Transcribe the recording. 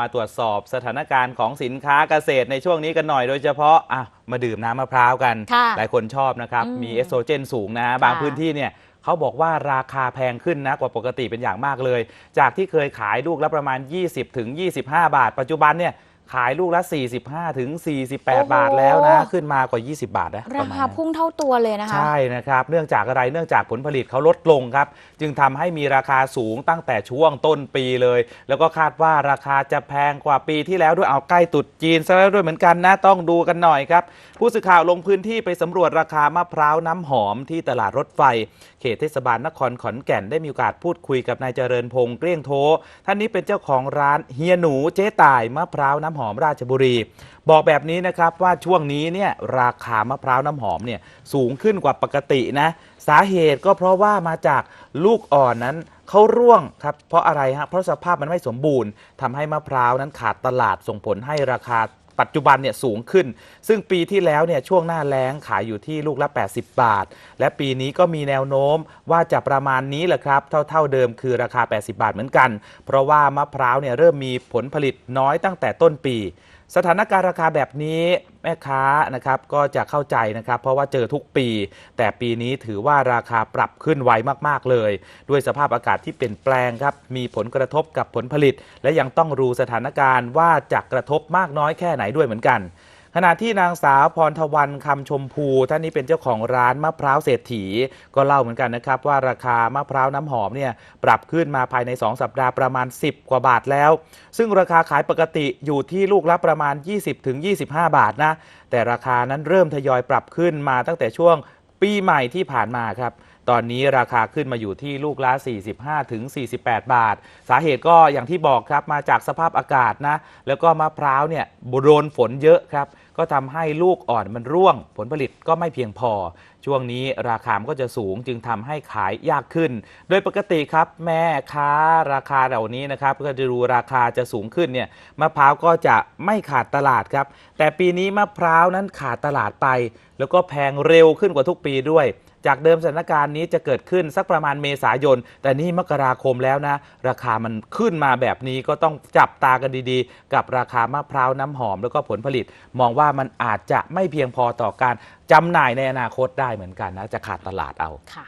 มาตรวจสอบสถานการณ์ของสินค้าเกษตรในช่วงนี้กันหน่อยโดยเฉพาะอะมาดื่มน้ำมะพร้าวกันค่ะหลายคนชอบนะครับอืมมีเอสโตรเจนสูงนะ บางพื้นที่เนี่ยเขาบอกว่าราคาแพงขึ้นนะกว่าปกติเป็นอย่างมากเลย จากที่เคยขายลูกละประมาณ 20ถึง25 บาท ปัจจุบันเนี่ย ขายลูกละ 45 ถึง 48 บาทแล้วนะ ขึ้นมากว่า 20 บาทนะปราระมาณคานั้นพุ่งเท่าตัวเลยนะคะ ใช่นะครับ เนื่องจากอะไรเนื่องจากผลผลิตเขาลดลงครับ จึงทำให้มีราคาสูงตั้งแต่ช่วงต้นปีเลย แล้วก็คาดว่าราคาจะแพงกว่าปีที่แล้วด้วยเอาใกล้ตรุดจีนซะแล้วด้วยเหมือนกันนะ ต้องดูกันหน่อยครับ ผู้สื่อข่าวลงพื้นที่ไปสำรวจราคามะพร้าวน้ำหอมที่ตลาดรถไฟ เขตเทศบาลนครขอนแก่นได้มีโอกาสพูดคุยกับนายเจริญพงษ์เกลี้ยงโทท่านนี้เป็นเจ้าของร้านเฮียหนูเจ๊ต่ายมะพร้าวน้ำหอมราชบุรี บอกแบบนี้นะครับว่าช่วงนี้เนี่ยราคามะพร้าวน้ำหอมเนี่ยสูงขึ้นกว่าปกตินะสาเหตุก็เพราะว่ามาจากลูกอ่อนนั้นเขาร่วงครับเพราะอะไรฮะเพราะสภาพมันไม่สมบูรณ์ทำให้มะพร้าวนั้นขาดตลาดส่งผลให้ราคา ปัจจุบันเนี่ยสูงขึ้น ซึ่งปีที่แล้วเนี่ยช่วงหน้าแล้งขายอยู่ที่ลูกละ 80 บาท และปีนี้ก็มีแนวโน้มว่าจะประมาณนี้แหละครับ เท่าๆเดิมคือราคา 80 บาทเหมือนกัน เพราะว่ามะพร้าวเนี่ยเริ่มมีผลผลิตน้อยตั้งแต่ต้นปีสถานการณ์ราคาแบบนี้แม่ค้านะครับก็จะเข้าใจนะครับ เพราะว่าเจอทุกปี แต่ปีนี้ถือว่าราคาปรับขึ้นไวมาก ๆ เลย ด้วยสภาพอากาศที่เปลี่ยนแปลงครับ มีผลกระทบกับผลผลิต และยังต้องรู้สถานการณ์ว่าจะกระทบมากน้อยแค่ไหนด้วยเหมือนกัน ขณะที่นางสาวพรทวันคำชมพูท่านนี้เป็นเจ้าของร้านมะพร้าวเศรษฐี ก็เล่าเหมือนกันนะครับ ว่าราคามะพร้าวน้ำหอมเนี่ยปรับขึ้นมาภายใน 2 สัปดาห์ประมาณ 10 กว่าบาทแล้ว ซึ่งราคาขายปกติอยู่ที่ลูกละประมาณ 20-25 บาทนะ แต่ราคานั้นเริ่มทยอยปรับขึ้นมาตั้งแต่ช่วงปีใหม่ที่ผ่านมาครับตอนนี้ราคาขึ้นมาอยู่ที่ลูกละ 45 ถึง 48 บาท สาเหตุก็อย่างที่บอกครับมาจากสภาพอากาศนะ แล้วก็มะพร้าวเนี่ยโดนฝนเยอะครับ ก็ทำให้ลูกอ่อนมันร่วง ผลผลิตก็ไม่เพียงพอ ช่วงนี้ราคามก็จะสูงจึงทำให้ขายยากขึ้น โดยปกติครับแม่ค้าราคาเหล่านี้นะครับก็จะดูราคาจะสูงขึ้นเนี่ยมะพร้าวก็จะไม่ขาดตลาดครับ แต่ปีนี้มะพร้าวนั้นขาดตลาดไป แล้วก็แพงเร็วขึ้นกว่าทุกปีด้วยจากเดิมสถานการณ์นี้จะเกิดขึ้นสักประมาณเมษายน แต่นี่มกราคมแล้วนะ ราคามันขึ้นมาแบบนี้ก็ต้องจับตากันดีๆ กับราคามะพร้าวน้ำหอมแล้วก็ผลผลิต มองว่ามันอาจจะไม่เพียงพอต่อการจำหน่ายในอนาคตได้เหมือนกันนะจะขาดตลาดเอาค่ะ